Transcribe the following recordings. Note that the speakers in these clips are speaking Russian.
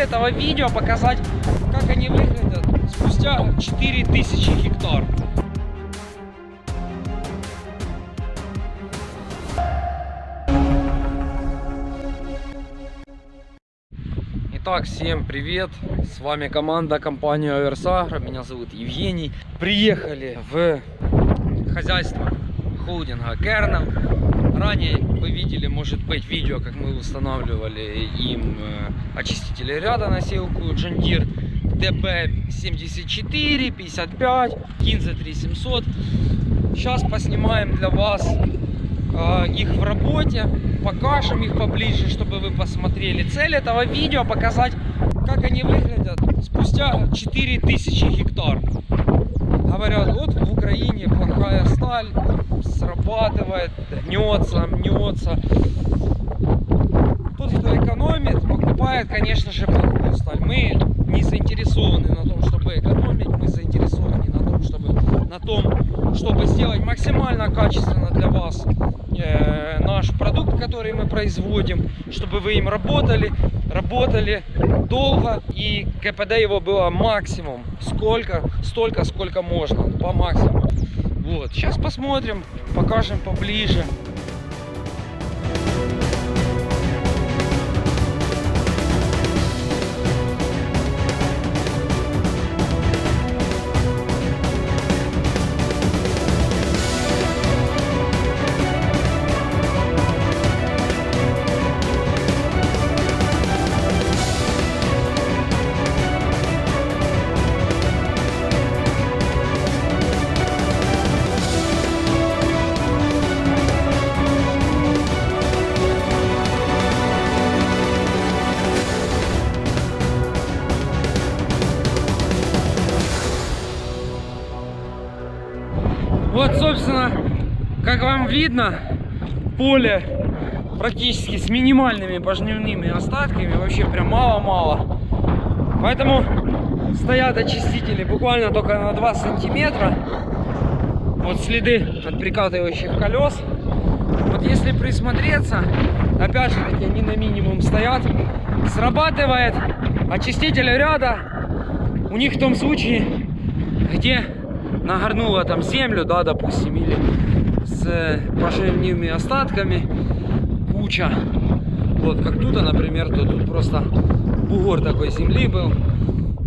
Цель этого видео показать, как они выглядят спустя 4000 гектар. Итак, всем привет! С вами команда компании Аверсагро. Меня зовут Евгений. Приехали в хозяйство холдинга Kernel. Ранее вы видели, может быть, видео, как мы устанавливали им э, очистители ряда на John Deere DB74, 55, Kinza 3700. Сейчас поснимаем для вас э, их в работе, покажем их поближе, чтобы вы посмотрели. Цель этого видео показать, как они выглядят спустя 4000 гектар. Говорят, вот Украине плохая сталь, срабатывает, гнется, мнется. Тот, кто экономит, покупает, конечно же, плохую сталь. Мы не заинтересованы на том, чтобы экономить, мы заинтересованы на том, чтобы, на том, чтобы сделать максимально качественно для вас э, наш продукт, который мы производим, чтобы вы им работали, работали долго и КПД его было максимум, сколько, столько, сколько можно, по максимуму. Вот, сейчас посмотрим, покажем поближе. Как вам видно, поле практически с минимальными пожнивными остатками, вообще прям мало-мало. Поэтому стоят очистители буквально только на 2 сантиметра. Вот следы от прикатывающих колес. Вот если присмотреться, опять же таки они на минимум стоят, срабатывает очиститель ряда. У них в том случае, где нагорнула там землю, да, допустим, или с э, остатками куча. Вот, как тут, например, то тут просто бугор такой земли был.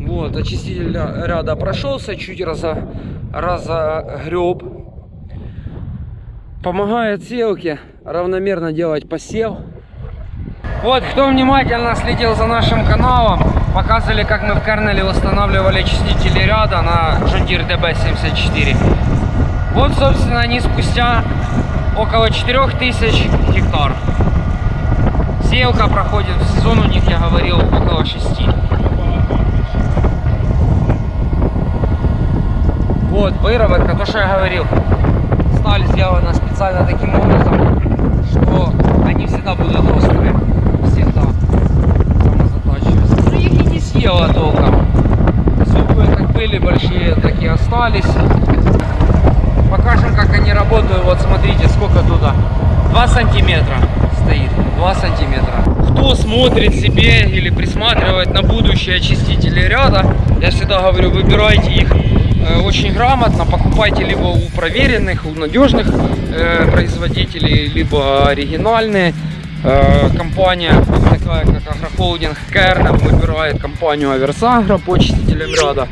Вот, очиститель ря- ряда прошелся, чуть разо, разогреб. Помогает селке равномерно делать посев. Вот, кто внимательно следил за нашим каналом, показывали, как мы в Кернеле устанавливали очистители ряда на Deere DB74. Вот, собственно, они спустя около 4000 гектар. Сеялка проходит в сезон у них, я говорил, около 6. Вот, выработка, то, что я говорил. Сталь сделана специально таким образом, что они всегда будут острые. Всегда. Самозатачиваются. Ну, их и не съела толком. Зубы как были большие, так и остались. Покажем, как они работают. Вот смотрите, сколько туда. 2 сантиметра стоит. 2 сантиметра. Кто смотрит себе или присматривает на будущее очистители ряда, я всегда говорю, выбирайте их э, очень грамотно, покупайте либо у проверенных, у надежных э, производителей, либо оригинальные. Э, компания такая, как Агрохолдинг Кернел, выбирает компанию Аверсагро по очистителям ряда.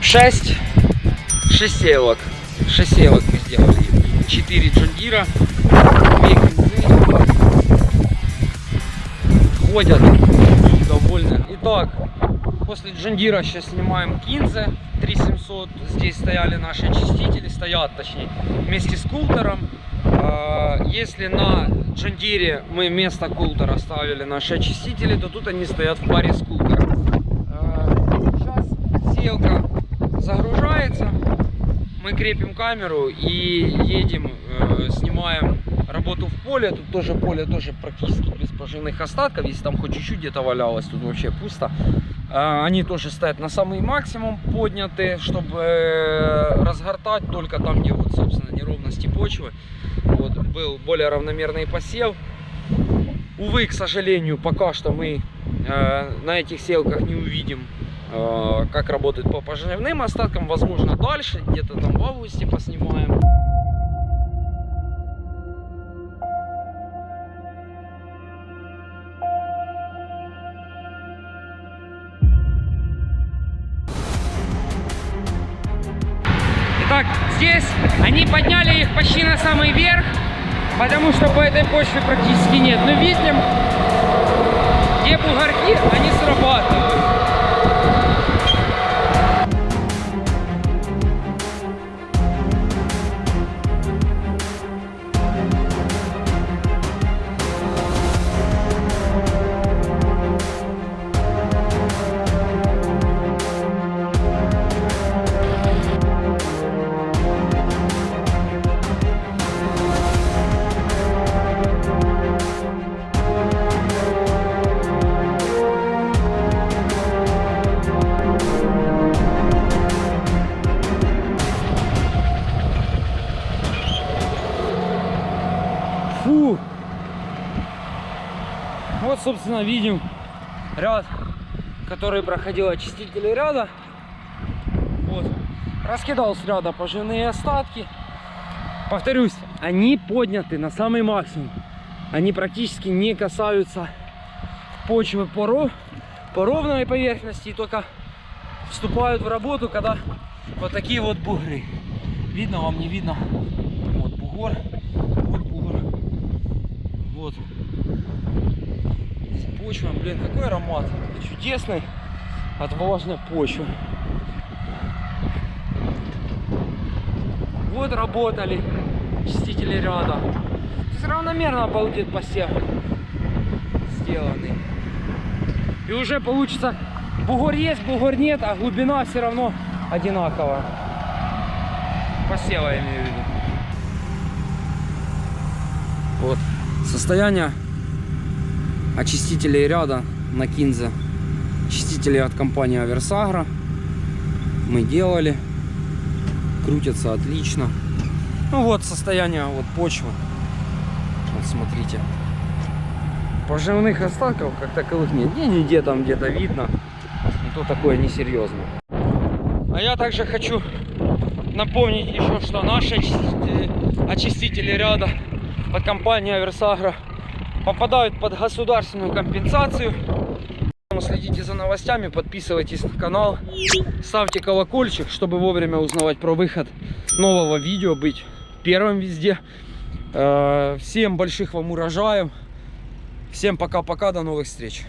6 6 сеялок. 6 сеялок мы сделали. 4 джундира. 2 кинзы. Ходят. Довольны. Итак, после джундира сейчас снимаем кинзы. 3700. Здесь стояли наши очистители. Стоят, точнее, вместе с култером. А, Если на джундире мы вместо култера ставили наши очистители, то тут они стоят в паре с култером. Сейчас сеялка загружается, мы крепим камеру и едем, э, снимаем работу в поле. Тут тоже поле тоже практически без поживных остатков, если там хоть чуть-чуть где-то валялось, тут вообще пусто. А, Они тоже стоят на самый максимум подняты, чтобы э, разгортать только там, где вот, собственно, неровности почвы. Вот, был более равномерный посев. Увы, к сожалению, пока что мы э, на этих селках не увидим, э, как работает по пожнивным остаткам. Возможно, дальше, где-то там в августе поснимаем. Итак, здесь они подняли их почти на самый верх, потому что по этой почве практически нет. Но видим, где бугорки, они срабатывают. Собственно, видим ряд, который проходил очистители ряда. Вот. Раскидал с ряда поживные остатки. Повторюсь, они подняты на самый максимум. Они практически не касаются почвы по, ро- по ровной поверхности и только вступают в работу, когда вот такие вот бугры. Видно вам, не видно? Вот бугор, вот бугор. Вот. С почвой, блин, какой аромат. Чудесный от влажной почвы. Вот работали чистители ряда. То равномерно будет посев сделанный. И уже получится бугор есть, бугор нет, а глубина все равно одинаковая. Посева я имею в виду. Вот состояние очистителей ряда на Кинзе. Очистители от компании Аверсагра. Мы делали. Крутятся отлично. Ну вот состояние вот почвы. Вот смотрите. Поживных остатков как таковых нет. Где-нибудь там где-то видно. Но то такое несерьезное. А я также хочу напомнить еще, что наши очистители, ряда под компанией Аверсагра попадают под государственную компенсацию. Следите за новостями, подписывайтесь на канал, ставьте колокольчик, чтобы вовремя узнавать про выход нового видео, быть первым везде. Э, Всем больших вам урожаев. Всем пока-пока, до новых встреч.